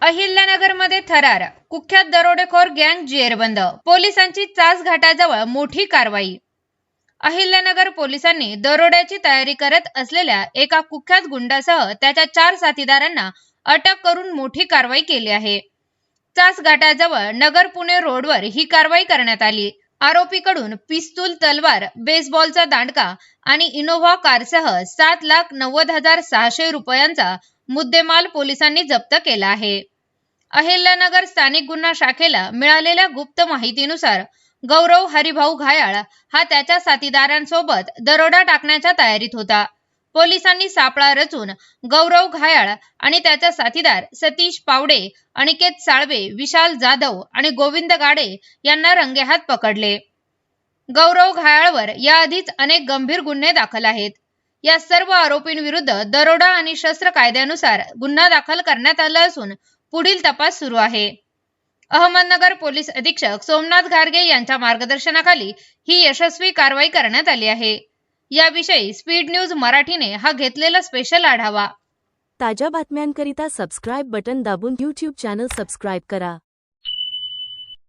अहिल्यानगरमध्ये थरार. कुख्यात दरोडेखोर गँग जेरबंद. पोलिसांची चासघाटाजवळ मोठी कारवाई. अहिल्यानगर पोलिसांनी दरोड्याची तयारी करत असलेल्या एका कुख्यात गुंडासह त्याच्या चार साथीदारांना अटक करून मोठी कारवाई केली आहे. चासघाटाजवळ नगर पुणे रोडवर ही कारवाई करण्यात आली. आरोपीकडून पिस्तूल तलवार बेसबॉलचा दांडका आणि इनोव्हा कारसह सात लाख नव्वद हजार सहाशे रुपयांचा मुद्देमाल पोलिसांनी जप्त केला आहे. अहिल्यानगर स्थानिक गुन्हा शाखेला मिळालेल्या गुप्त माहितीनुसार गौरव हरिभाऊ घायाळ हा त्याच्या साथीदारांसोबत दरोडा टाकण्याच्या तयारीत होता. पोलिसांनी सापळा रचून गौरव घायाळ आणि त्याचा साथीदार सतीश पावडे अनिकेत साळवे विशाल जाधव आणि गोविंद गाडे यांना रंगेहात पकडले. गौरव घायाळवर याआधीच अनेक गंभीर गुन्हे दाखल आहेत. या सर्व आरोपींविरुद्ध दरोडा आणि शस्त्र कायद्यानुसार गुन्हा दाखल करण्यात आला असून पुढील तपास सुरू आहे. अहमदनगर पोलीस अधीक्षक सोमनाथ घारगे यांच्या मार्गदर्शनाखाली ही यशस्वी कारवाई करण्यात आली आहे. याविषयी स्पीड न्यूज मराठीने हा घेतलेला स्पेशल आढावा. ताज्या बातम्यांकरिता सबस्क्राईब बटन दाबून यूट्यूब चॅनल सबस्क्राईब करा.